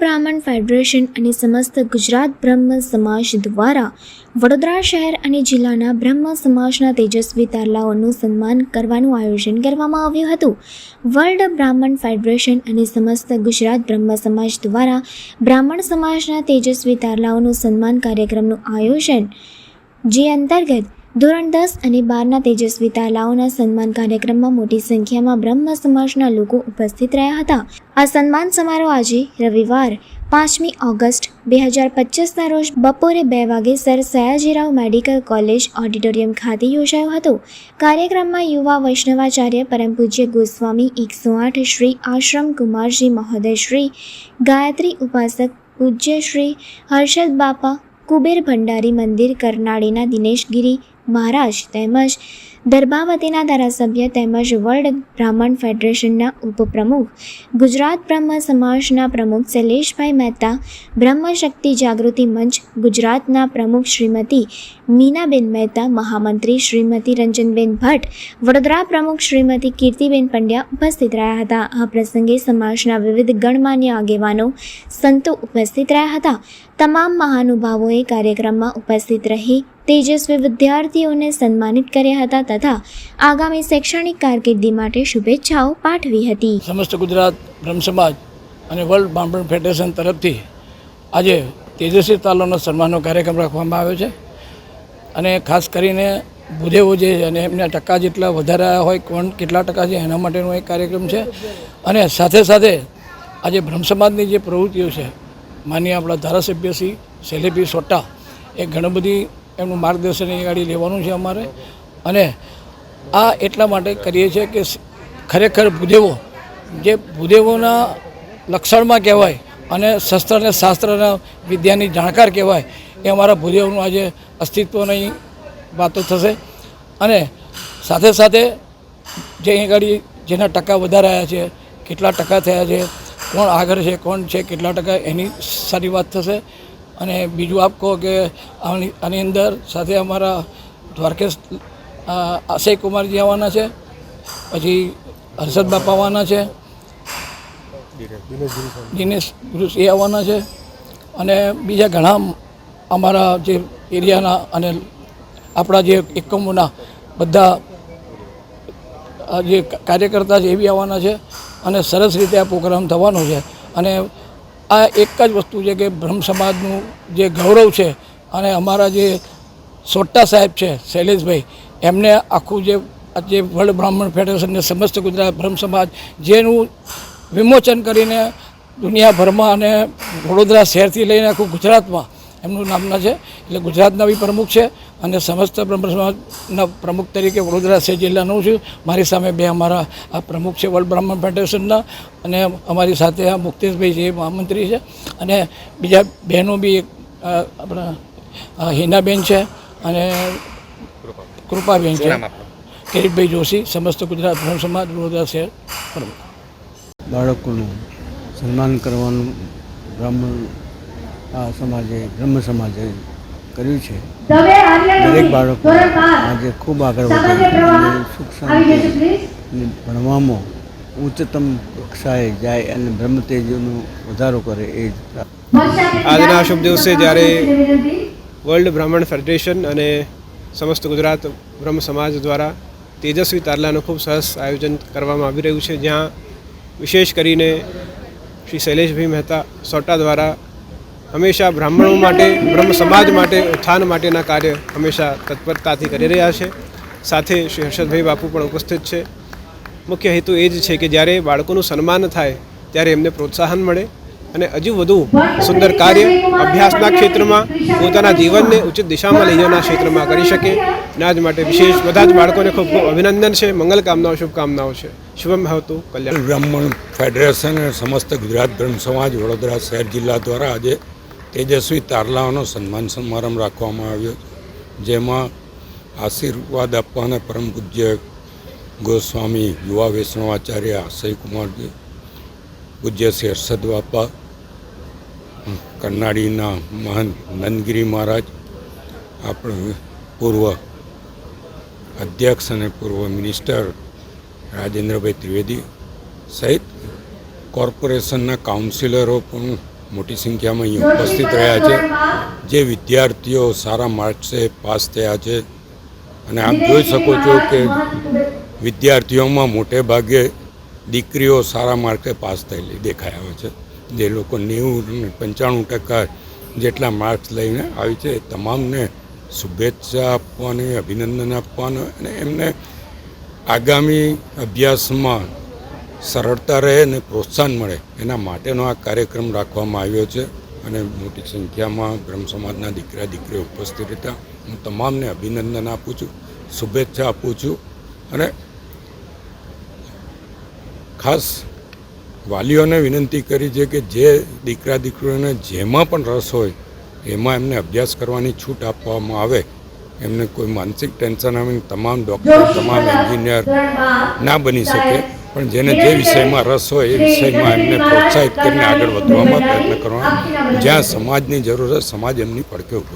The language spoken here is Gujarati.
બ્રાહ્મણ ફેડરેશન અને સમસ્ત ગુજરાત બ્રહ્મ સમાજ દ્વારા વડોદરા શહેર અને જિલ્લાના બ્રહ્મ સમાજના તેજસ્વી તારલાઓનું સન્માન કરવાનું આયોજન કરવામાં આવ્યું હતું. વર્લ્ડ બ્રાહ્મણ ફેડરેશન અને સમસ્ત ગુજરાત બ્રહ્મ સમાજ દ્વારા બ્રાહ્મણ સમાજના તેજસ્વી તારલાઓનું સન્માન કાર્યક્રમનું આયોજન જે અંતર્ગત ધોરણ દસ અને બારના તેજસ્વી તાલાઓના સન્માન કાર્યક્રમમાં મોટી સંખ્યામાં બ્રહ્મ સમાજના લોકો ઉપસ્થિત રહ્યા હતા. આ સન્માન સમારોહ આજે રવિવાર પાંચમી ઓગસ્ટ બે હજાર પચીસના રોજ બપોરે બે વાગે Sir Sayajirao medical college auditorium ખાતે યોજાયો હતો. કાર્યક્રમમાં યુવા વૈષ્ણવાચાર્ય પરમ પૂજ્ય ગોસ્વામી એકસો આઠ શ્રી આશ્રમ કુમારજી મહોદય શ્રી, ગાયત્રી ઉપાસક પૂજ્ય શ્રી હર્ષદ બાપા, કુબેર ભંડારી મંદિર, કરનાળીના દિનેશગીરી મહારાજ તેમજ દર્ભાવતીના ધારાસભ્ય તેમજ વર્લ્ડ બ્રાહ્મણ ફેડરેશનના ઉપપ્રમુખ, ગુજરાત બ્રહ્મ સમાજના પ્રમુખ શૈલેષભાઈ મહેતા, બ્રહ્મ શક્તિ જાગૃતિ મંચ ગુજરાતના પ્રમુખ શ્રીમતી મીનાબેન મહેતા, મહામંત્રી શ્રીમતી રંજનબેન ભટ્ટ, વડોદરા પ્રમુખ શ્રીમતી કીર્તિબેન પંડ્યા ઉપસ્થિત રહ્યા હતા. આ પ્રસંગે સમાજના વિવિધ ગણમાન્ય આગેવાનો સંતો ઉપસ્થિત રહ્યા હતા. તમામ મહાનુભાવોએ કાર્યક્રમમાં ઉપસ્થિત રહી તેજસ્વી વિદ્યાર્થીઓને સન્માનિત કર્યા હતા તથા આગામી શૈક્ષણિક કારકિર્દી માટે શુભેચ્છાઓ પાઠવી હતી. સમસ્ત ગુજરાત બ્રહ્મ સમાજ અને વર્લ્ડ બ્રાહ્મણ ફેડરેશન તરફથી આજે તેજસ્વી તાલોનો સન્માનનો કાર્યક્રમ રાખવામાં આવ્યો છે. અને ખાસ કરીને ભૂદેવો જે અને એમના ટકા જેટલા વધારે હોય, કોણ કેટલા ટકા છે, એના માટેનો એક કાર્યક્રમ છે. અને સાથે સાથે આજે બ્રહ્મ સમાજની જે પ્રવૃત્તિઓ છે માનીએ આપણા ધારાસભ્ય શ્રી શૈલેભી સોટા, એ ઘણી બધી એમનું માર્ગદર્શન એ ગાડી લેવાનું છે અમારે. અને આ એટલા માટે કરીએ છીએ કે ખરેખર ભૂદેવો, જે ભૂદેવોના લક્ષણમાં કહેવાય અને શસ્ત્ર અને શાસ્ત્રના વિદ્યાની જાણકાર કહેવાય, એ અમારા ભૂદેવનું આજે અસ્તિત્વની વાતો થશે. અને સાથે સાથે જે અહીં આગળ જેના ટકા વધારે આવ્યા છે, કેટલા ટકા થયા છે, કોણ આગળ છે, કોણ છે, કેટલા ટકા એની સારી વાત થશે. અને બીજું આપ કહો કે આની અંદર સાથે અમારા દ્વારકેશ અક્ષય કુમારજી આવવાના છે, પછી હર્ષદ બાપા આવવાના છે, દિનેશ ગુરુસ એ આવવાના છે, અને બીજા ઘણા અમારા જે એરિયાના અને આપણા જે એકમોના બધા જે કાર્યકર્તા છે એ બી આવવાના છે, અને સરસ રીતે આ પ્રોગ્રામ થવાનો છે. અને આ એક જ વસ્તુ છે કે બ્રહ્મ સમાજનું જે ગૌરવ છે, અને અમારા જે સોટ્ટા સાહેબ છે, શૈલેષભાઈ એમને આખું જે જે વર્લ્ડ બ્રાહ્મણ ફેડરેશનને સમસ્ત ગુજરાત બ્રહ્મ સમાજ જેનું વિમોચન કરીને દુનિયાભરમાં અને વડોદરા શહેરથી લઈને આખું ગુજરાતમાં, એમનું નામના છે, એટલે ગુજરાતના બી પ્રમુખ છે અને સમસ્ત બ્રહ્મ સમાજના પ્રમુખ તરીકે વડોદરા શહેર જિલ્લાનું છું. મારી સામે બે અમારા આ પ્રમુખ છે વર્લ્ડ બ્રાહ્મણ ફેડરેશનના અને અમારી સાથે આ મુક્તેશભાઈ છે મહામંત્રી છે અને બીજા બહેનો બી આપણા હિનાબેન છે અને કૃપાબેન છે. કિરીટભાઈ જોશી સમસ્ત ગુજરાત ધર્મ સમાજ વડોદરા શહેર પ્રમુખ બાળકોનું સન્માન કરવાનું બ્રાહ્મણ આ સમાજે બ્રહ્મ સમાજે કર્યું છે. દરેક બાળકો આજે ખૂબ આગળ વધે અને સુખ શાંતિ ભણવામાં ઉચ્ચતમ કક્ષાએ જાય અને બ્રહ્મ તેજનો વધારો કરે એ જ. આજના શુભ દિવસે જ્યારે વર્લ્ડ બ્રાહ્મણ ફેડરેશન અને સમસ્ત ગુજરાત બ્રહ્મ સમાજ દ્વારા તેજસ્વી તારલાનું ખૂબ સરસ આયોજન કરવામાં આવી રહ્યું છે, જ્યાં વિશેષ કરીને શ્રી શૈલેષભાઈ મહેતા સોટા દ્વારા હંમેશા બ્રાહ્મણો માટે, બ્રહ્મ સમાજ માટે, ઉત્થાન માટેના કાર્ય હંમેશા તત્પરતાથી કરી રહ્યા છે. સાથે શ્રી હર્ષદભાઈ બાપુ પણ ઉપસ્થિત છે. મુખ્ય હેતુ એ જ છે કે જ્યારે બાળકોનું સન્માન થાય, ત્યારે એમને પ્રોત્સાહન મળે. અને હજુ વધુ સુંદર કાર્ય અભ્યાસના ક્ષેત્રમાં પોતાના જીવનને ઉચિત દિશામાં લઈ જવાના ક્ષેત્રમાં કરી શકે. અને આજ માટે વિશેષ બધા જ બાળકોને ખૂબ ખૂબ અભિનંદન છે. મંગલ કામનાઓ શુભકામનાઓ છે. શુભમ હતું કલ્યાણ. બ્રાહ્મણ ફેડરેશન અને સમસ્ત ગુજરાત બ્રહ્મ સમાજ વડોદરા શહેર જિલ્લા દ્વારા આજે તેજસ્વી તારલાઓનો સન્માન સમારંભ રાખવામાં આવ્યો જેમાં આશીર્વાદ આપવાના પરમ પૂજ્ય ગોસ્વામી યુવા વૈષ્ણવાચાર્ય અક્ષય કુમારજી પૂજ્ય શ્રી હર્ષદ બાપા કરનાળીના મહંત નંદગીરી મહારાજ, આપણે પૂર્વ અધ્યક્ષ અને પૂર્વ મિનિસ્ટર રાજેન્દ્રભાઈ ત્રિવેદી સહિત કોર્પોરેશનના કાઉન્સિલરો પણ મોટી સંખ્યામાં અહીં ઉપસ્થિત રહ્યા છે. જે વિદ્યાર્થીઓ સારા માર્ક્સે પાસ થયા છે. અને આપ જોઈ શકો છો કે વિદ્યાર્થીઓમાં મોટે ભાગે દીકરીઓ સારા માર્કે પાસ થયેલી દેખાઈ આવે છે. જે લોકો નેવું પંચાણું ટકા જેટલા માર્ક્સ લઈને આવી છે, એ તમામને શુભેચ્છા આપવાની, અભિનંદન આપવાનું અને એમને આગામી અભ્યાસમાં સરળતા રહે અને પ્રોત્સાહન મળે, એના માટેનો આ કાર્યક્રમ રાખવામાં આવ્યો છે. અને મોટી સંખ્યામાં બ્રહ્મ સમાજના દીકરા દીકરીઓ ઉપસ્થિત હતા હું તમામને અભિનંદન આપું છું, શુભેચ્છા આપું છું અને ખાસ વાલીઓને વિનંતી કરી છે કે જે દીકરા દીકરીઓને જેમાં પણ રસ હોય એમાં એમને અભ્યાસ કરવાની છૂટ આપવામાં આવે. એમને કોઈ માનસિક ટેન્શન આવે તમામ ડૉક્ટર તમામ એન્જિનિયર ના બની શકે. પણ જેને જે વિષયમાં રસ હોય એ વિષયમાં એમને પ્રોત્સાહિત કરીને આગળ વધવામાં પ્રયત્ન કરવા જ્યાં સમાજની જરૂર હોય સમાજ એમની પડખે ઊભો